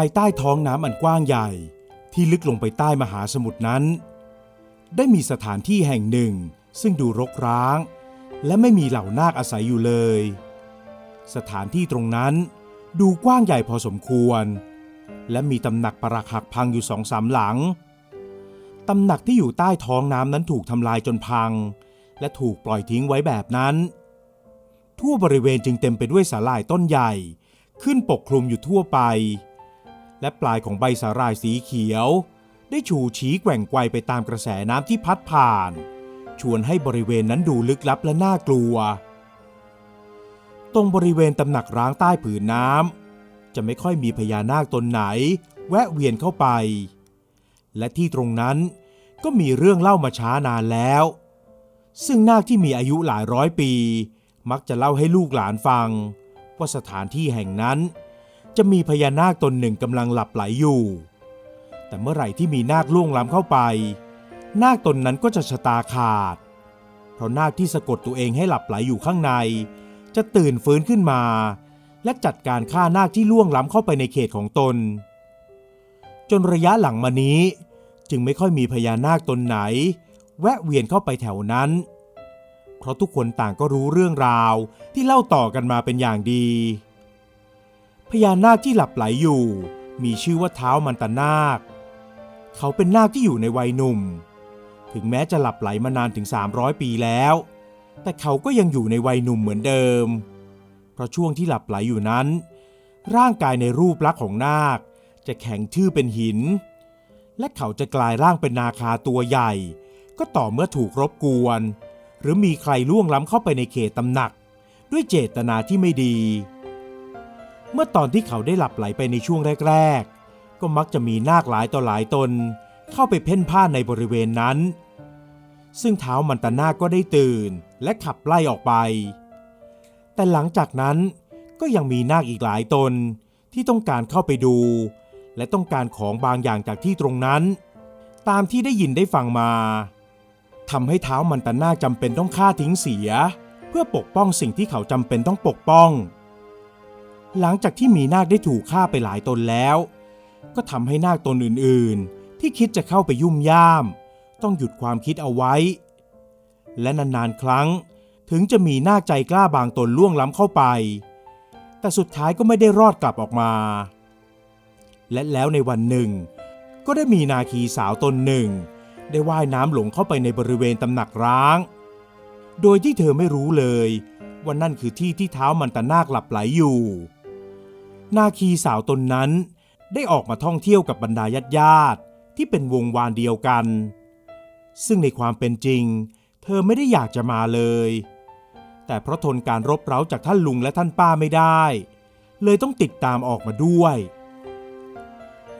ายใต้ท้องน้ำอันกว้างใหญ่ที่ลึกลงไปใต้มหาสมุทรนั้น ได้มีสถานที่แห่งหนึ่งซึ่งดูรกร้าง และไม่มีเหล่านาคอาศัยอยู่เลย สถานที่ตรงนั้นดูกว้างใหญ่พอสมควร และมีตำหนักปรักหักพังอยู่สองสามหลัง ตำหนักที่อยู่ใต้ท้องน้ำนั้นถูกทำลายจนพัง และถูกปล่อยทิ้งไว้แบบนั้น ทั่วบริเวณจึงเต็มไปด้วยสาหร่ายต้นใหญ่ขึ้นปกคลุมอยู่ทั่วไป และปลายของใบสาหร่ายสีเขียว ได้ชูชี้แกว่งไกวไปตามกระแสน้ำที่พัดผ่าน ชวนให้บริเวณนั้นดูลึกลับและน่ากลัว ตรงบริเวณตำหนักร้างใต้ผืนน้ำจะไม่ค่อยมีพญานาคตนไหน แวะเวียนเข้าไป และที่ตรงนั้นก็มีเรื่องเล่ามาช้านานแล้ว ซึ่งนาคที่มีอายุหลายร้อยปี มักจะเล่าให้ลูกหลานฟัง ว่าสถานที่แห่งนั้น จะมีพญานาคตนหนึ่งกำลังหลับไหลอยู่ แต่เมื่อไหร่ที่มีนาคล่วงล้ำเข้าไป นาคตนนั้นก็จะชะตาขาด เพราะนาคที่สะกดตัวเองให้หลับไหลอยู่ข้างใน จะตื่นฟื้นขึ้นมา และจัดการฆ่านาคที่ล่วงล้ำเข้าไปในเขตของตน จนระยะหลังมานี้จึงไม่ค่อยมีพญานาคตนไหน แวะเวียนเข้าไปแถวนั้น เพราะทุกคนต่างก็รู้เรื่องราวที่เล่าต่อกันมาเป็นอย่างดี ญานาคที่หลับไหลอยู่ มีชื่อว่าเท้ามันตนาค เขาเป็นนาคที่อยู่ในวัยหนุ่ม ถึงแม้จะหลับไหลมานานถึง 300 ปีแล้ว แต่เขาก็ยังอยู่ในวัยหนุ่มเหมือนเดิม เพราะช่วงที่หลับไหลอยู่นั้น ร่างกายในรูปลักษณ์ของนาค จะแข็งทื่อเป็นหิน และเขาจะกลายร่างเป็นนาคาตัวใหญ่ ก็ต่อเมื่อถูกรบกวน หรือมีใครล่วงล้ำเข้าไปในเขตตำหนัก ด้วยเจตนาที่ไม่ดี เมื่อตอนที่เขาได้หลับไหลไปในช่วงแรก ๆ ก็มักจะมีนาคหลายต่อหลายตน เข้าไปเพ่นพ่านในบริเวณนั้น ซึ่งเท้ามันตนาก็ได้ตื่นและขับไล่ออกไป แต่หลังจากนั้นก็ยังมีนาคอีกหลายตนที่ต้องการเข้าไปดู และต้องการของบางอย่างจากที่ตรงนั้น ตามที่ได้ยินได้ฟังมาทำให้เท้ามันตนาจำเป็นต้องฆ่าทิ้งเสีย เพื่อปกป้องสิ่งที่เขาจำเป็นต้องปกป้อง หลังจากที่มีนาคได้ถูกฆ่าไปหลายตนแล้ว ก็ทำให้นาคตนอื่นๆ ที่คิดจะเข้าไปยุ่มย่าม ต้องหยุดความคิดเอาไว้ และนานๆ ครั้งถึงจะมีนาคใจกล้าบางตนล่วงล้ำเข้าไป แต่สุดท้ายก็ไม่ได้รอดกลับออกมา และแล้วในวันหนึ่ง ก็ได้มีนาคีสาวตนหนึ่ง ได้ว่ายน้ำหลงเข้าไปในบริเวณตำหนักร้าง โดยที่เธอไม่รู้เลยว่านั่นคือที่ที่เท้ามันตะนาคหลับไหลอยู่ นาคีสาวตนนั้น ได้ออกมาท่องเที่ยวกับบรรดาญาติญาติที่เป็นวงวานเดียวกัน ซึ่งในความเป็นจริง เธอไม่ได้อยากจะมาเลย แต่เพราะทนการรบเร้าจากท่านลุงและท่านป้าไม่ได้ เลยต้องติดตามออกมาด้วย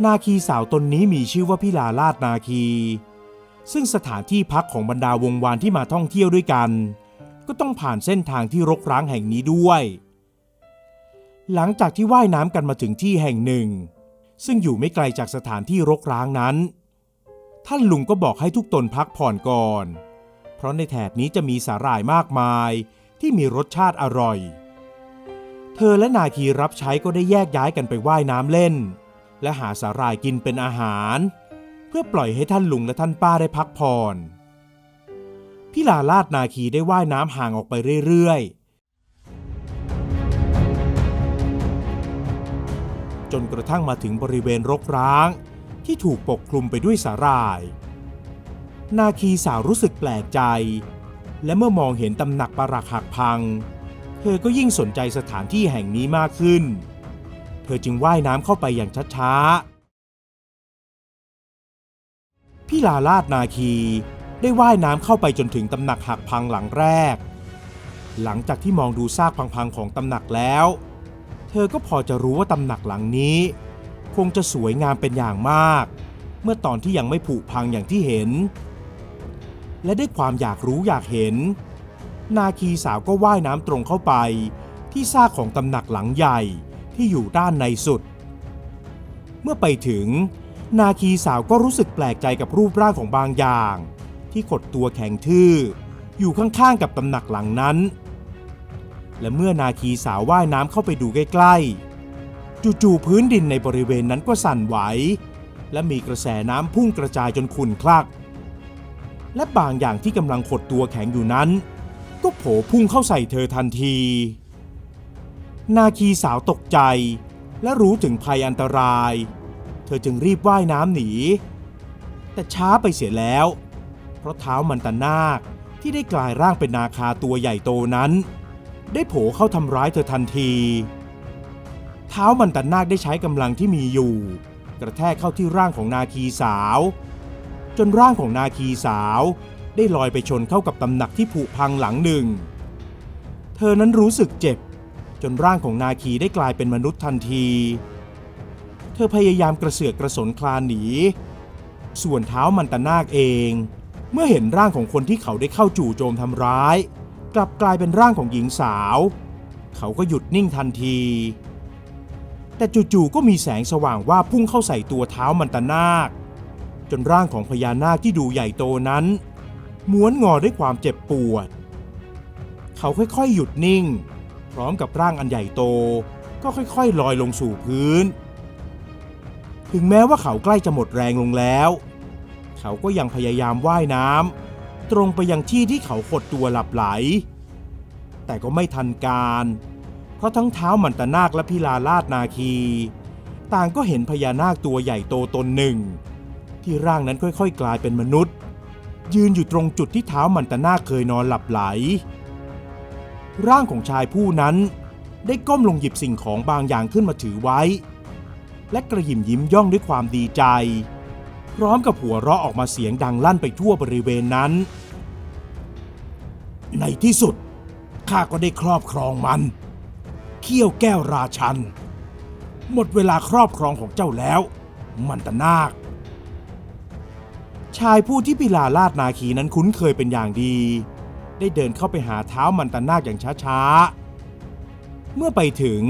นาคีสาวตนนี้มีชื่อว่าพิลาลาดนาคี ซึ่งสถานที่พักของบรรดาวงวานที่มาท่องเที่ยวด้วยกัน ก็ต้องผ่านเส้นทางที่รกร้างแห่งนี้ด้วย หลังจากที่ว่ายน้ำกันมาถึงที่แห่งหนึ่ง ซึ่งอยู่ไม่ไกลจากสถานที่รกร้างนั้น ท่านลุงก็บอกให้ทุกตนพักผ่อนก่อน เพราะในแถบนี้จะมีสาหร่ายมากมายที่มีรสชาติอร่อย เธอและนาคีรับใช้ก็ได้แยกย้ายกันไปว่ายน้ำเล่น และหาสาหร่ายกินเป็นอาหาร เพื่อปล่อยให้ท่านลุงและท่านป้าได้พักผ่อนพี่ลาลาดนาคีได้ว่ายน้ำห่างออกไปเรื่อยๆ จนกระทั่งมาถึงบริเวณรกร้าง ที่ถูกปกคลุมไปด้วยสาหร่าย นาคีสาวรู้สึกแปลกใจ และเมื่อมองเห็นตำหนักปรักหักพัง เธอก็ยิ่งสนใจสถานที่แห่งนี้มากขึ้น เธอจึงว่ายน้ำเข้าไปอย่างช้าๆพี่ลาลาดนาคีได้ว่ายน้ำเข้าไปจนถึงตำหนักหักพังหลังแรก หลังจากที่มองดูซากพังๆของตำหนักแล้ว ธอก็พอจะรู้ว่าตำหนักหลังนี้ คงจะสวยงามเป็นอย่างมาก เมื่อตอนที่ยังไม่ผุพังอย่างที่เห็น และด้วยความอยากรู้อยากเห็น นาคีสาวก็ว่ายน้ำตรงเข้าไป ที่ซากของตำหนักหลังใหญ่ที่อยู่ด้านในสุด เมื่อไปถึง นาคีสาวก็รู้สึกแปลกใจกับรูปร่างของบางอย่าง ที่ขดตัวแข็งทื่อ อยู่ข้างๆกับตำหนักหลังนั้น และเมื่อนาคีสาวว่ายน้ำเข้าไปดูใกล้ๆ จู่ๆพื้นดินในบริเวณนั้นก็สั่นไหว และมีกระแสน้ำพุ่งกระจายจนขุ่นคลัก และบางอย่างที่กำลังขดตัวแข็งอยู่นั้น ก็โผพุ่งเข้าใส่เธอทันที นาคีสาวตกใจ และรู้ถึงภัยอันตราย เธอจึงรีบว่ายน้ำหนี แต่ช้าไปเสียแล้ว เพราะเท้ามันตนาคที่ได้กลายร่างเป็นนาคาตัวใหญ่โตนั้น ได้โผเข้าทำร้ายเธอทันที เท้ามันตันาคได้ใช้กำลังที่มีอยู่ กระแทกเข้าที่ร่างของนาคีสาว จนร่างของนาคีสาว ได้ลอยไปชนเข้ากับตำหนักที่ผุพังหลังหนึ่ง เธอนั้นรู้สึกเจ็บ จนร่างของนาคีได้กลายเป็นมนุษย์ทันที เธอพยายามกระเสือกกระสนคลานหนี ส่วนเท้ามันตนาคเอง เมื่อเห็นร่างของคนที่เขาได้เข้าจู่โจมทำร้าย กลับกลายเป็นร่างของหญิงสาว เขาก็หยุดนิ่งทันที แต่จู่ๆก็มีแสงสว่างว่าพุ่งเข้าใส่ตัวเท้ามันตนาค จนร่างของพญานาคที่ดูใหญ่โตนั้น ม้วนงอด้วยความเจ็บปวด เขาค่อยๆหยุดนิ่ง พร้อมกับร่างอันใหญ่โต ก็ค่อยๆลอยลงสู่พื้น ถึงแม้ว่าเขาใกล้จะหมดแรงลงแล้ว เขาก็ยังพยายามว่ายน้ำ ตรงไปยังที่ที่เขาขดตัวหลับไหล แต่ก็ไม่ทันการ เพราะทั้งเท้ามันตนาคและพิลาลาดนาคี ต่างก็เห็นพญานาคตัวใหญ่โตตนหนึ่ง ที่ร่างนั้นค่อยๆ กลายเป็นมนุษย์ ยืนอยู่ตรงจุดที่เท้ามันตนาคเคยนอนหลับไหล ร่างของชายผู้นั้นได้ก้มลงหยิบสิ่งของบางอย่างขึ้นมาถือไว้ และกระหยิมยิ้มย่องด้วยความดีใจ พร้อมกับหัวเราะออกมาเสียงดังลั่นไปทั่วบริเวณนั้น ในที่สุดข้าก็ได้ครอบครองมัน เขี้ยวแก้วราชัน หมดเวลาครอบครองของเจ้าแล้ว มันตนาค ชายผู้ที่พิลาลาดนาคีนั้นคุ้นเคยเป็นอย่างดี ได้เดินเข้าไปหาเท้ามันตนาคอย่างช้าๆ เมื่อไปถึง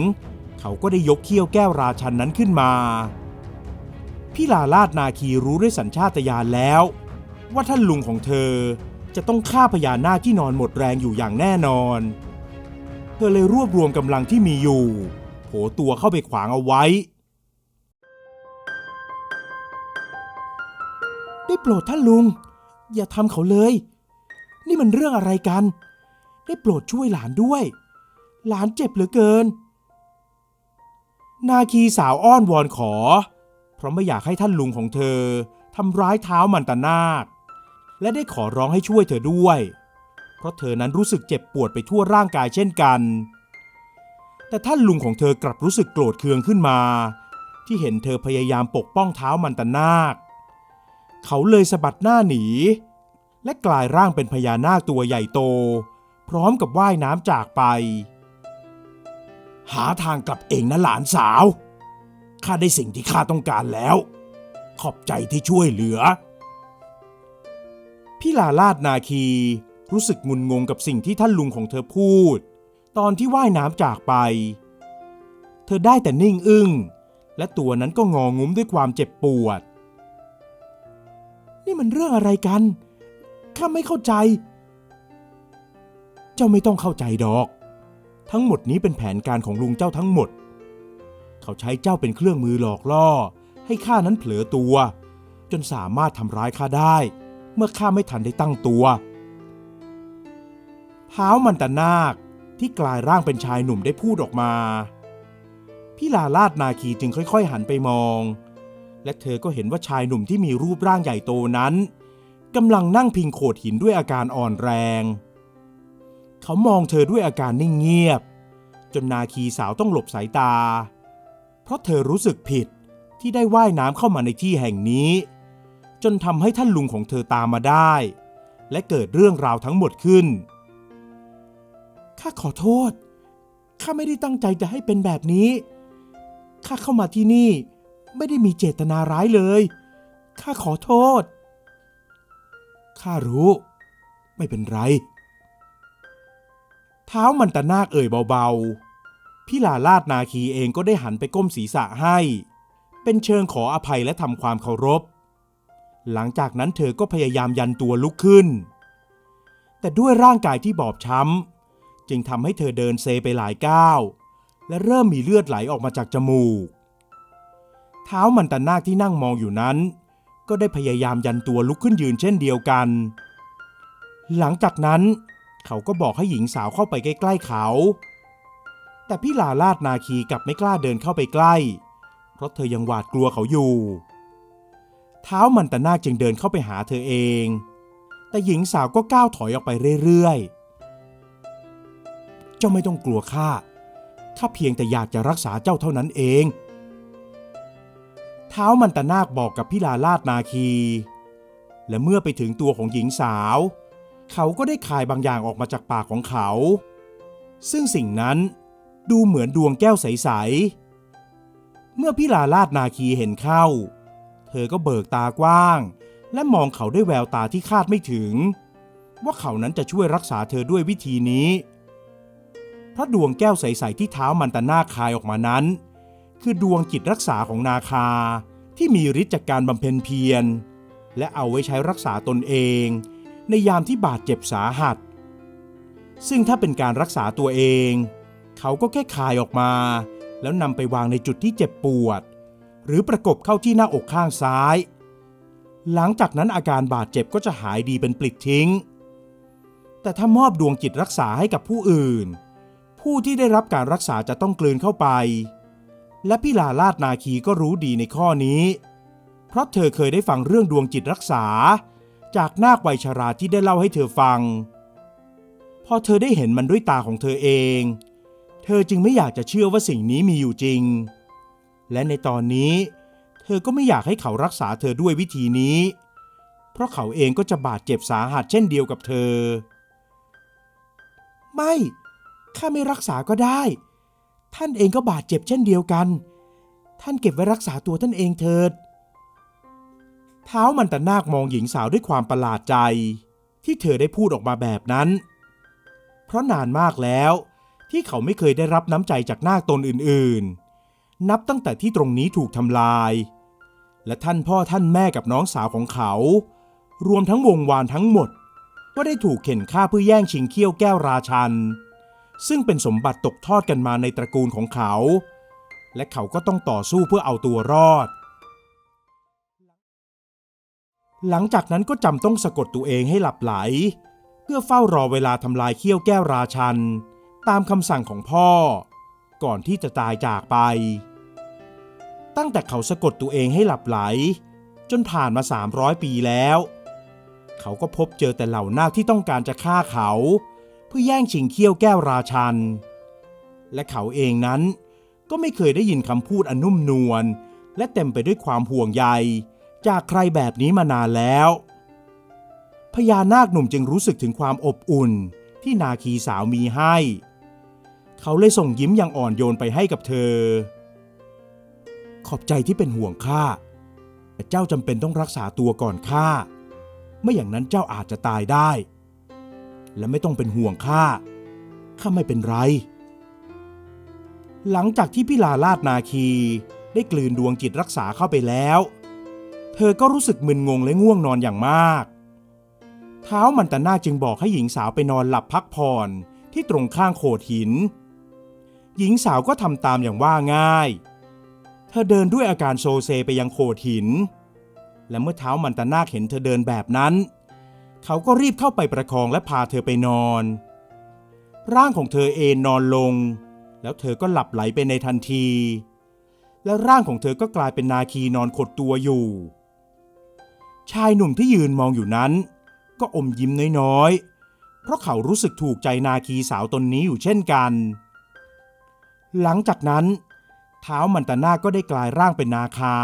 เขาก็ได้ยกเขี้ยวแก้วราชันนั้นขึ้นมา พิลาลาดนาคีรู้ด้วยสัญชาตญาณแล้ว ว่าท่านลุงของเธอจะต้องฆ่าพญานาคที่นอนหมดแรงอยู่อย่างแน่นอน เธอเลยรวบรวมกำลังที่มีอยู่ โผตัวเข้าไปขวางเอาไว้ ได้โปรดท่านลุง อย่าทำเขาเลย นี่มันเรื่องอะไรกัน ได้โปรดช่วยหลานด้วย หลานเจ็บเหลือเกิน นาคีสาวอ้อนวอนขอ เพราะไม่อยากให้ท่านลุงของเธอทำร้ายเท้ามันตนาค และได้ขอร้องให้ช่วยเธอด้วย เพราะเธอนั้นรู้สึกเจ็บปวดไปทั่วร่างกายเช่นกัน แต่ท่านลุงของเธอกลับรู้สึกโกรธเคืองขึ้นมา ที่เห็นเธอพยายามปกป้องเท้ามันตนาค เขาเลยสะบัดหน้าหนี และกลายร่างเป็นพญานาคตัวใหญ่โต พร้อมกับว่ายน้ำจากไป หาทางกลับเองนะหลานสาว ข้าได้สิ่งที่ข้าต้องการแล้ว ขอบใจที่ช่วยเหลือ พี่ลาลาดนาคีรู้สึกงุนงงกับสิ่งที่ท่านลุงของเธอพูด ตอนที่ว่ายน้ำจากไป เธอได้แต่นิ่งอึ้ง และตัวนั้นก็งองุ้มด้วยความเจ็บปวด นี่มันเรื่องอะไรกัน ข้าไม่เข้าใจ เจ้าไม่ต้องเข้าใจดอก ทั้งหมดนี้เป็นแผนการของลุงเจ้าทั้งหมด เขาใช้เจ้าเป็นเครื่องมือหลอกล่อ ให้ข้านั้นเผลอตัว จนสามารถทำร้ายข้าได้ เมื่อข้าไม่ทันได้ตั้งตัวเท้ามันตนาคที่กลายร่างเป็นชายหนุ่มได้พูดออกมา พี่ลาลาดนาคีจึงค่อย ๆ หันไปมอง และเธอก็เห็นว่าชายหนุ่มที่มีรูปร่างใหญ่โตนั้นกำลังนั่งพิงโขดหินด้วยอาการอ่อนแรง เขามองเธอด้วยอาการนิ่งเงียบ จนนาคีสาวต้องหลบสายตา เพราะเธอรู้สึกผิดที่ได้ว่ายน้ำเข้ามาในที่แห่งนี้ จนทำให้ท่านลุงของเธอตามมาได้ และเกิดเรื่องราวทั้งหมดขึ้น ข้าขอโทษ ข้าไม่ได้ตั้งใจจะให้เป็นแบบนี้ ข้าเข้ามาที่นี่ไม่ได้มีเจตนาร้ายเลย ข้าขอโทษ ข้ารู้ ไม่เป็นไร เท้ามันตะนาคเอ่ยเบาๆ พี่ลาลาดนาคีเองก็ได้หันไปก้มศีรษะให้ เป็นเชิงขออภัยและทำความเคารพ หลังจากนั้นเธอก็พยายามยันตัวลุกขึ้น แต่ด้วยร่างกายที่บอบช้ำ จึงทำให้เธอเดินเซไปหลายก้าว และเริ่มมีเลือดไหลออกมาจากจมูก เท้ามันตะนาคที่นั่งมองอยู่นั้น ก็ได้พยายามยันตัวลุกขึ้นยืนเช่นเดียวกัน หลังจากนั้น เขาก็บอกให้หญิงสาวเข้าไปใกล้ ๆเขา แต่พี่ลาลาดนาคีกลับไม่กล้าเดินเข้าไปใกล้ เพราะเธอยังหวาดกลัวเขาอยู่ เท้ามันตะนาคจึงเดินเข้าไปหาเธอเอง แต่หญิงสาวก็ก้าวถอยออกไปเรื่อยๆ เจ้าไม่ต้องกลัวข้า ข้าเพียงแต่อยากจะรักษาเจ้าเท่านั้นเอง เท้ามันตะนาคบอกกับพี่ลาลาดนาคี และเมื่อไปถึงตัวของหญิงสาว เขาก็ได้คายบางอย่างออกมาจากปากของเขา ซึ่งสิ่งนั้น ดูเหมือนดวงแก้วใส ๆ เมื่อพี่ลาลาดนาคีเห็นเข้า เธอก็เบิกตากว้าง และมองเขาด้วยแววตาที่คาดไม่ถึง ว่าเขานั้นจะช่วยรักษาเธอด้วยวิธีนี้เพราะดวงแก้วใส ๆ ที่เท้ามันตะนาคคายออกมานั้น คือดวงจิตรักษาของนาคาที่มีฤทธิ์จากการบำเพ็ญเพียร และเอาไว้ใช้รักษาตนเอง ในยามที่บาดเจ็บสาหัส ซึ่งถ้าเป็นการรักษาตัวเอง เขาก็แค่คายออกมา แล้วนำไปวางในจุดที่เจ็บปวด หรือประกบเข้าที่หน้าอกข้างซ้าย หลังจากนั้นอาการบาดเจ็บก็จะหายดีเป็นปลิดทิ้ง แต่ถ้ามอบดวงจิตรักษาให้กับผู้อื่น ผู้ที่ได้รับการรักษาจะต้องกลืนเข้าไป และพี่ลาลาดนาคีก็รู้ดีในข้อนี้ เพราะเธอเคยได้ฟังเรื่องดวงจิตรักษา จากนาควัยชราที่ได้เล่าให้เธอฟังพอเธอได้เห็นมันด้วยตาของเธอเอง เธอจึงไม่อยากจะเชื่อว่าสิ่งนี้มีอยู่จริง และในตอนนี้ เธอก็ไม่อยากให้เขารักษาเธอด้วยวิธีนี้ เพราะเขาเองก็จะบาดเจ็บสาหัสเช่นเดียวกับเธอ ไม่ ข้าไม่รักษาก็ได้ ท่านเองก็บาดเจ็บเช่นเดียวกัน ท่านเก็บไว้รักษาตัวท่านเองเถิด เท้ามันตะนาคมองหญิงสาวด้วยความประหลาดใจ ที่เธอได้พูดออกมาแบบนั้น เพราะนานมากแล้ว ที่เขาไม่เคยได้รับน้ำใจจากนาคตนอื่นๆ นับตั้งแต่ที่ตรงนี้ถูกทำลาย และท่านพ่อท่านแม่กับน้องสาวของเขา รวมทั้งวงวานทั้งหมด ก็ได้ถูกเข็นฆ่าเพื่อแย่งชิงเขี้ยวแก้วราชัน ซึ่งเป็นสมบัติตกทอดกันมาในตระกูลของเขา และเขาก็ต้องต่อสู้เพื่อเอาตัวรอด หลังจากนั้นก็จำต้องสะกดตัวเองให้หลับไหล เพื่อเฝ้ารอเวลาทำลายเขี้ยวแก้วราชัน ตามคำสั่งของพ่อ ก่อนที่จะตายจากไป ตั้งแต่เขาสะกดตัวเองให้หลับไหล จนผ่านมา 300 ปีแล้ว เขาก็พบเจอแต่เหล่านาคที่ต้องการจะฆ่าเขา เพื่อแย่งชิงเขี้ยวแก้วราชัน และเขาเองนั้นก็ไม่เคยได้ยินคำพูดอนนุ่มนวลและเต็มไปด้วยความห่วงใย จากใครแบบนี้มานานแล้ว พญานาคหนุ่มจึงรู้สึกถึงความอบอุ่นที่นาคีสาวมีให้ เขาเลยส่งยิ้มอย่างอ่อนโยนไปให้กับเธอ ขอบใจที่เป็นห่วงข้าแต่เจ้าจำเป็นต้องรักษาตัวก่อนข้าไม่อย่างนั้นเจ้าอาจจะตายได้ และไม่ต้องเป็นห่วงข้าข้าไม่เป็นไร หลังจากที่พิลาลาดนาคีได้กลืนดวงจิตรักษาเข้าไปแล้ว เธอก็รู้สึกมึนงงและง่วงนอนอย่างมาก เท้ามันตะนาจึงบอกให้หญิงสาวไปนอนหลับพักผ่อนที่ตรงข้างโขดหิน หญิงสาวก็ทำตามอย่างว่าง่าย เธอเดินด้วยอาการโซเซไปยังโขดหิน และเมื่อเท้ามันตะนาคเห็นเธอเดินแบบนั้น เขาก็รีบเข้าไปประคองและพาเธอไปนอน ร่างของเธอเอนนอนลง แล้วเธอก็หลับไหลไปในทันที และร่างของเธอก็กลายเป็นนาคีนอนขดตัวอยู่ ชายหนุ่มที่ยืนมองอยู่นั้น ก็อมยิ้มน้อยๆ เพราะเขารู้สึกถูกใจนาคีสาวตนนี้อยู่เช่นกัน หลังจากนั้น เท้ามันตะนาคก็ได้กลายร่างเป็นนาคา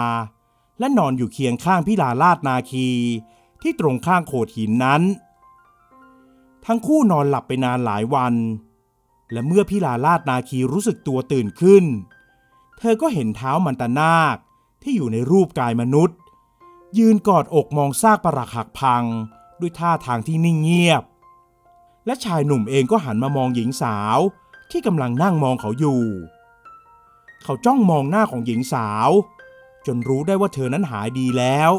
และนอนอยู่เคียงข้างพิลาลาดนาคี ที่ตรงข้างโขดหินนั้น ทั้งคู่นอนหลับไปนานหลายวัน และเมื่อพิลาลาดนาคีรู้สึกตัวตื่นขึ้น เธอก็เห็นเท้ามันตะนาคที่อยู่ในรูปกายมนุษย์ ยืนกอดอกมองซากปรักหักพังด้วยท่าทางที่นิ่งเงียบ และชายหนุ่มเองก็หันมามองหญิงสาว ที่กำลังนั่งมองเขาอยู่ เขาจ้องมองหน้าของหญิงสาว จนรู้ได้ว่าเธอนั้นหายดีแล้ว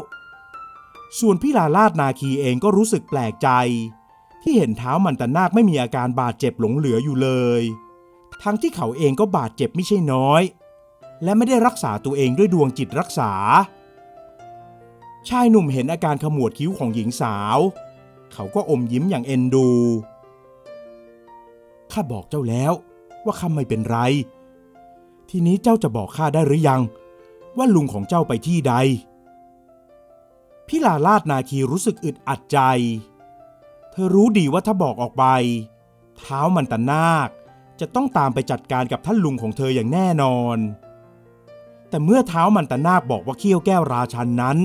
ส่วนพี่ลาลาดนาคีเองก็รู้สึกแปลกใจ ที่เห็นเท้ามันตะนาคไม่มีอาการบาดเจ็บหลงเหลืออยู่เลย ทั้งที่เขาเองก็บาดเจ็บไม่ใช่น้อย และไม่ได้รักษาตัวเองด้วยดวงจิตรักษา ชายหนุ่มเห็นอาการขมวดคิ้วของหญิงสาว เขาก็อมยิ้มอย่างเอ็นดู ข้าบอกเจ้าแล้ว ว่าข้าไม่เป็นไร ทีนี้เจ้าจะบอกข้าได้หรือยัง ว่าลุงของเจ้าไปที่ใดพี่ลาลาดนาคีรู้สึกอึดอัดใจ เธอรู้ดีว่าถ้าบอกออกไป เท้ามันตะนาค จะต้องตามไปจัดการกับท่านลุงของเธออย่างแน่นอน แต่เมื่อเท้ามันตะนาคบอกว่าเขี้ยวแก้วราชันนั้น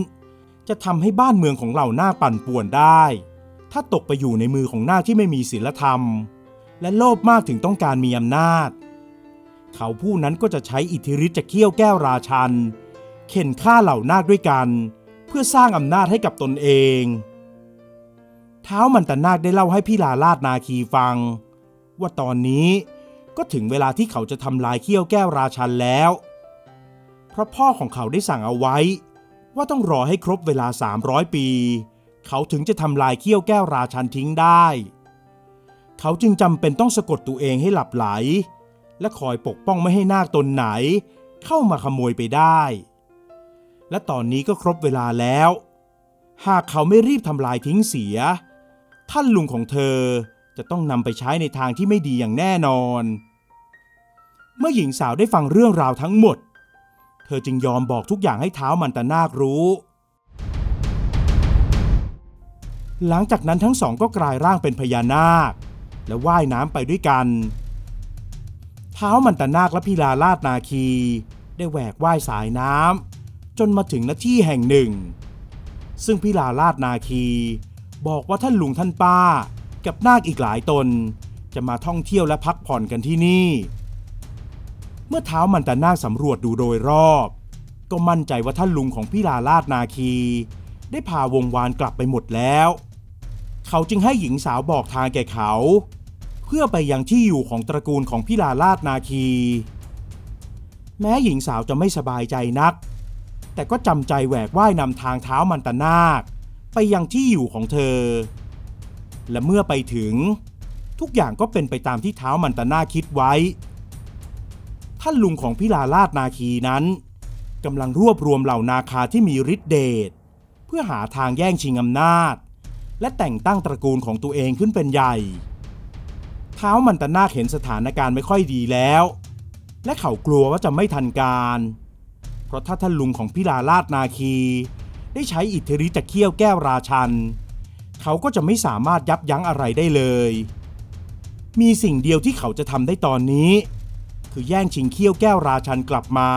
จะทำให้บ้านเมืองของเหล่านาคปั่นป่วนได้ ถ้าตกไปอยู่ในมือของนาคที่ไม่มีศีลธรรม และโลภมากถึงต้องการมีอำนาจ เขาผู้นั้นก็จะใช้อิทธิฤทธิ์จะเขี้ยวแก้วราชัน เข็นฆ่าเหล่านาคด้วยกัน เพื่อสร้างอำนาจให้กับตนเองเท้ามันตะนาคได้เล่าให้พี่ลาลาดนาคีฟัง ว่าตอนนี้ก็ถึงเวลาที่เขาจะทำลายเขี้ยวแก้วราชันแล้ว เพราะพ่อของเขาได้สั่งเอาไว้ ว่าต้องรอให้ครบเวลา 300 ปี เขาถึงจะทำลายเขี้ยวแก้วราชันทิ้งได้ เขาจึงจำเป็นต้องสะกดตัวเองให้หลับไหล และคอยปกป้องไม่ให้นาคตนไหน เข้ามาขโมยไปได้ และตอนนี้ก็ครบเวลาแล้ว หากเขาไม่รีบทำลายทิ้งเสีย ท่านลุงของเธอจะต้องนำไปใช้ในทางที่ไม่ดีอย่างแน่นอน เมื่อหญิงสาวได้ฟังเรื่องราวทั้งหมด เธอจึงยอมบอกทุกอย่างให้เท้ามันตะนาครู้หลังจากนั้นทั้งสองก็กลายร่างเป็นพญานาค และว่ายน้ำไปด้วยกัน เท้ามันตะนาคและพิลาลาดนาคี ได้แหวกว่ายสายน้ำจนมาถึงณที่แห่งหนึ่ง ซึ่งพิลาลาดนาคี บอกว่าท่านลุงท่านป้า กับนาคอีกหลายตน จะมาท่องเที่ยวและพักผ่อนกันที่นี่ เมื่อเท้ามันตะนาคสำรวจดูโดยรอบ ก็มั่นใจว่าท่านลุงของพิลาลาดนาคี ได้พาวงวานกลับไปหมดแล้วเขาจึงให้หญิงสาวบอกทางแก่เขา เพื่อไปยังที่อยู่ของตระกูลของพิลาลาดนาคี แม้หญิงสาวจะไม่สบายใจนัก แต่ก็จำใจแหวกว่ายนำทางเท้ามันตะนาค ไปยังที่อยู่ของเธอ และเมื่อไปถึง ทุกอย่างก็เป็นไปตามที่เท้ามันตะนาคคิดไว้ ท่านลุงของพิลาลาดนาคีนั้นกำลังรวบรวมเหล่านาคาที่มีฤทธิเดชเพื่อหาทางแย่งชิงอำนาจ และแต่งตั้งตระกูลของตัวเองขึ้นเป็นใหญ่ เท้ามันตะนาคเห็นสถานการณ์ไม่ค่อยดีแล้ว และเขากลัวว่าจะไม่ทันการ เพราะถ้าท่านลุงของพิลาลาดนาคี ได้ใช้อิทธิฤทธิ์จะเคี่ยวแก้วราชัน เขาก็จะไม่สามารถยับยั้งอะไรได้เลย มีสิ่งเดียวที่เขาจะทำได้ตอนนี้ คือแย่งชิงเขี้ยวแก้วราชันกลับมา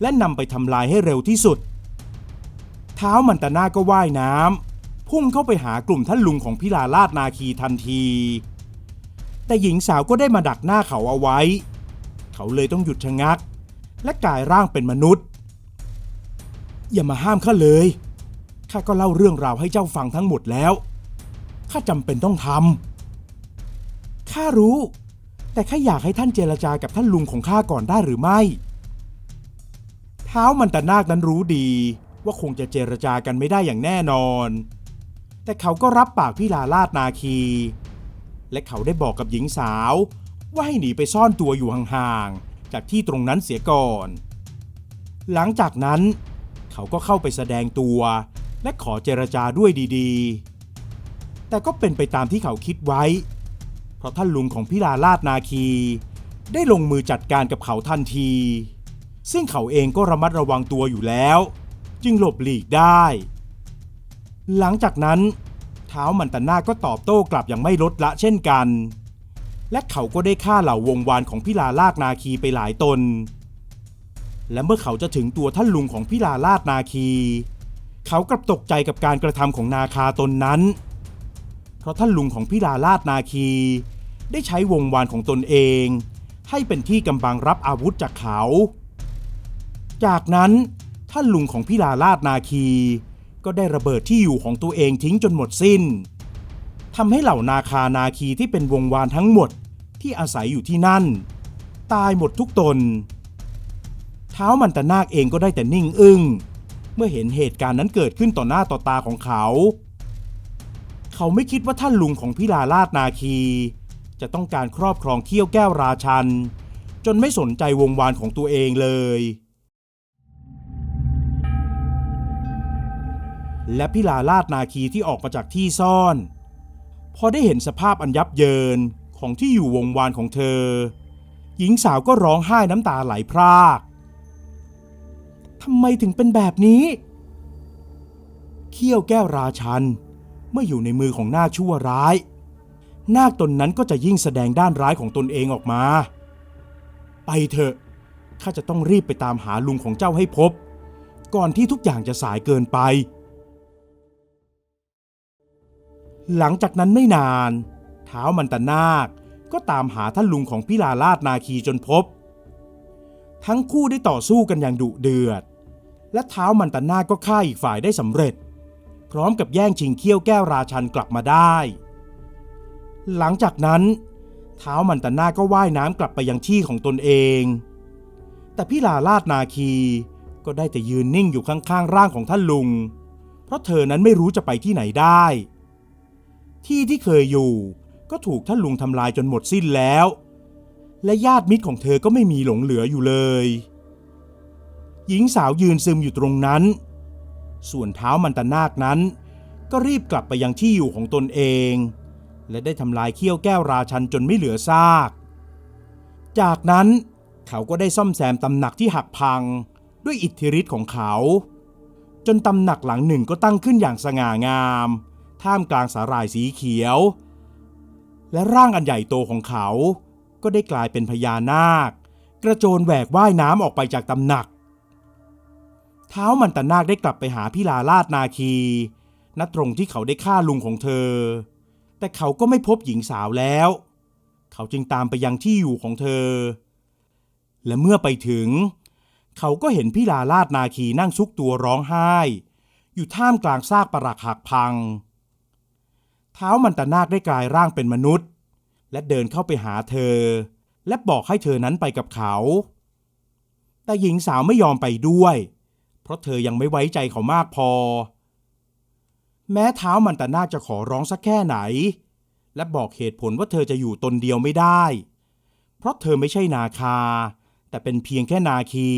และนำไปทำลายให้เร็วที่สุด เท้ามันตะนาก็ว่ายน้ำพุ่งเข้าไปหากลุ่มท่านลุงของพิลาลาดนาคีทันที แต่หญิงสาวก็ได้มาดักหน้าเขาเอาไว้ เขาเลยต้องหยุดชะงัก และกลายร่างเป็นมนุษย์ อย่ามาห้ามข้าเลย ข้าก็เล่าเรื่องราวให้เจ้าฟังทั้งหมดแล้ว ข้าจำเป็นต้องทำ ข้ารู้ แต่ข้าอยากให้ท่านเจรจากับท่านลุงของข้าก่อนได้หรือไม่ เท้ามันตะนาคนั้นรู้ดีว่าคงจะเจรจากันไม่ได้อย่างแน่นอน แต่เขาก็รับปากพี่ลาลาดนาคี และเขาได้บอกกับหญิงสาว ว่าให้หนีไปซ่อนตัวอยู่ห่างๆ จากที่ตรงนั้นเสียก่อน หลังจากนั้น เขาก็เข้าไปแสดงตัว และขอเจรจาด้วยดีๆ แต่ก็เป็นไปตามที่เขาคิดไว้ เพราะท่านลุงของพิลาลาดนาคี ได้ลงมือจัดการกับเขาทันที ซึ่งเขาเองก็ระมัดระวังตัวอยู่แล้ว จึงหลบหลีกได้ หลังจากนั้น ท้ามันตะนาก็ตอบโต้กลับอย่างไม่ลดละเช่นกัน และเขาก็ได้ฆ่าเหล่าวงวานของพิลาลาดนาคีไปหลายตน และเมื่อเขาจะถึงตัวท่านลุงของพิลาลาดนาคี เขากลับตกใจกับการกระทำของนาคาตนนั้น เพราะท่านลุงของพิลาลาดนาคี ได้ใช้วงวานของตนเอง ให้เป็นที่กำบังรับอาวุธจากเขา จากนั้นท่านลุงของพิลาลาดนาคี ก็ได้ระเบิดที่อยู่ของตัวเองทิ้งจนหมดสิ้นทำให้เหล่านาคานาคีที่เป็นวงวานทั้งหมดที่อาศัยอยู่ที่นั่น ตายหมดทุกตน เท้ามันตะนาคเองก็ได้แต่นิ่งอึง้งเมื่อเห็นเหตุการณ์นั้นเกิดขึ้นต่อหน้าต่อตาของเขา เขาไม่คิดว่าท่านลุงของพิลาลาดนาคี จะต้องการครอบครองเขี้ยวแก้วราชัน จนไม่สนใจวงวานของตัวเองเลย และพิลาลาดนาคีที่ออกมาจากที่ซ่อน พอได้เห็นสภาพอันยับเยินของที่อยู่วงวานของเธอ หญิงสาวก็ร้องไห้น้ำตาไหลพรากทำไมถึงเป็นแบบนี้ เขี้ยวแก้วราชัน เมื่ออยู่ในมือของนาคชั่วร้าย นาคตนนั้นก็จะยิ่งแสดงด้านร้ายของตนเองออกมา ไปเถอะข้าจะต้องรีบไปตามหาลุงของเจ้าให้พบ ก่อนที่ทุกอย่างจะสายเกินไป หลังจากนั้นไม่นาน เท้ามันตนาคก็ตามหาท่านลุงของพิลาลาดนาคีจนพบ ทั้งคู่ได้ต่อสู้กันอย่างดุเดือด และเท้ามันตนาคก็ฆ่าอีกฝ่ายได้สำเร็จ พร้อมกับแย่งชิงเขี้ยวแก้วราชันกลับมาได้ หลังจากนั้น เท้ามันตนาคก็ว่ายน้ำกลับไปยังที่ของตนเอง แต่พิลาลาดนาคีก็ได้แต่ยืนนิ่งอยู่ข้างๆร่างของท่านลุง เพราะเธอนั้นไม่รู้จะไปที่ไหนได้ ที่ที่เคยอยู่ ก็ถูกท่านลุงทำลายจนหมดสิ้นแล้ว และญาติมิตรของเธอก็ไม่มีหลงเหลืออยู่เลย หญิงสาวยืนซึมอยู่ตรงนั้น ส่วนเท้ามันตนาคนั้น ก็รีบกลับไปยังที่อยู่ของตนเอง และได้ทำลายเขี้ยวแก้วราชันจนไม่เหลือซาก จากนั้นเขาก็ได้ซ่อมแซมตำหนักที่หักพังด้วยอิทธิฤทธิ์ของเขา จนตำหนักหลังหนึ่งก็ตั้งขึ้นอย่างสง่างาม ท่ามกลางสาหร่ายสีเขียว และร่างอันใหญ่โตของเขา ก็ได้กลายเป็นพญานาค กระโจนแหวกว่ายน้ำออกไปจากตำหนัก เท้ามันตนาคได้กลับไปหาพิลาลาดนาคีณตรงที่เขาได้ฆ่าลุงของเธอ แต่เขาก็ไม่พบหญิงสาวแล้ว เขาจึงตามไปยังที่อยู่ของเธอ และเมื่อไปถึง เขาก็เห็นพิลาลาดนาคีนั่งซุกตัวร้องไห้ อยู่ท่ามกลางซากปรักหักพัง เท้ามันตนาคได้กลายร่างเป็นมนุษย์ และเดินเข้าไปหาเธอ และบอกให้เธอนั้นไปกับเขา แต่หญิงสาวไม่ยอมไปด้วย เพราะเธอยังไม่ไว้ใจเขามากพอ แม้เท้ามันตนาคจะขอร้องสักแค่ไหน และบอกเหตุผลว่าเธอจะอยู่ตนเดียวไม่ได้ เพราะเธอไม่ใช่นาคา แต่เป็นเพียงแค่นาคี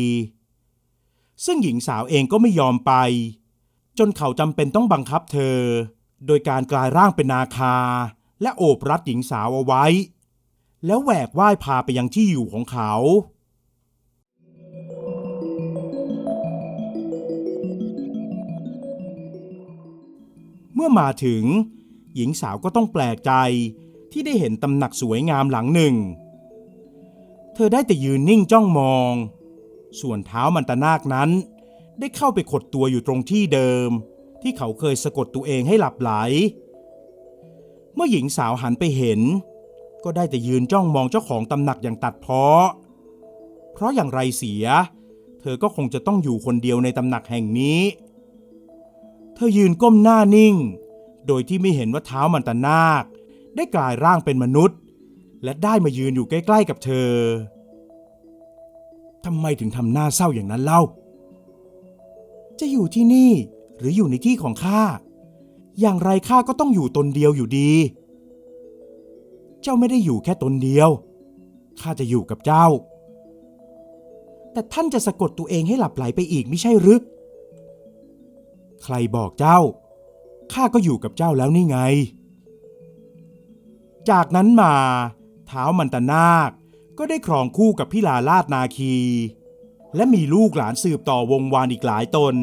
ซึ่งหญิงสาวเองก็ไม่ยอมไป จนเขาจำเป็นต้องบังคับเธอ โดยการกลายร่างเป็นนาคา และโอบรัดหญิงสาวเอาไว้ แล้วแหวกว่ายพาไปยังที่อยู่ของเขา เมื่อมาถึง หญิงสาวก็ต้องแปลกใจที่ได้เห็นตำหนักสวยงามหลังหนึ่ง เธอได้แต่ยืนนิ่งจ้องมอง ส่วนเท้ามันตนาคนั้น ได้เข้าไปขดตัวอยู่ตรงที่เดิม ที่เขาเคยสะกดตัวเองให้หลับไหล เมื่อหญิงสาวหันไปเห็น ก็ได้แต่ยืนจ้องมองเจ้าของตำหนักอย่างตัดเพ้อเพราะอย่างไรเสีย เธอก็คงจะต้องอยู่คนเดียวในตำหนักแห่งนี้ เธอยืนก้มหน้านิ่ง โดยที่ไม่เห็นว่าเท้ามันตนาค ได้กลายร่างเป็นมนุษย์ และได้มายืนอยู่ใกล้ๆกับเธอทำไมถึงทำหน้าเศร้าอย่างนั้นเล่า จะอยู่ที่นี่ หรืออยู่ในที่ของข้า อย่างไรข้าก็ต้องอยู่ตนเดียวอยู่ดี เจ้าไม่ได้อยู่แค่ตนเดียว ข้าจะอยู่กับเจ้า แต่ท่านจะสะกดตัวเองให้หลับไหลไปอีกไม่ใช่หรือ ใครบอกเจ้า ข้าก็อยู่กับเจ้าแล้วนี่ไง จากนั้นมาเท้ามันตนาคก็ได้ครองคู่กับพิลาลาดนาคี และมีลูกหลานสืบต่อวงวานอีกหลายตน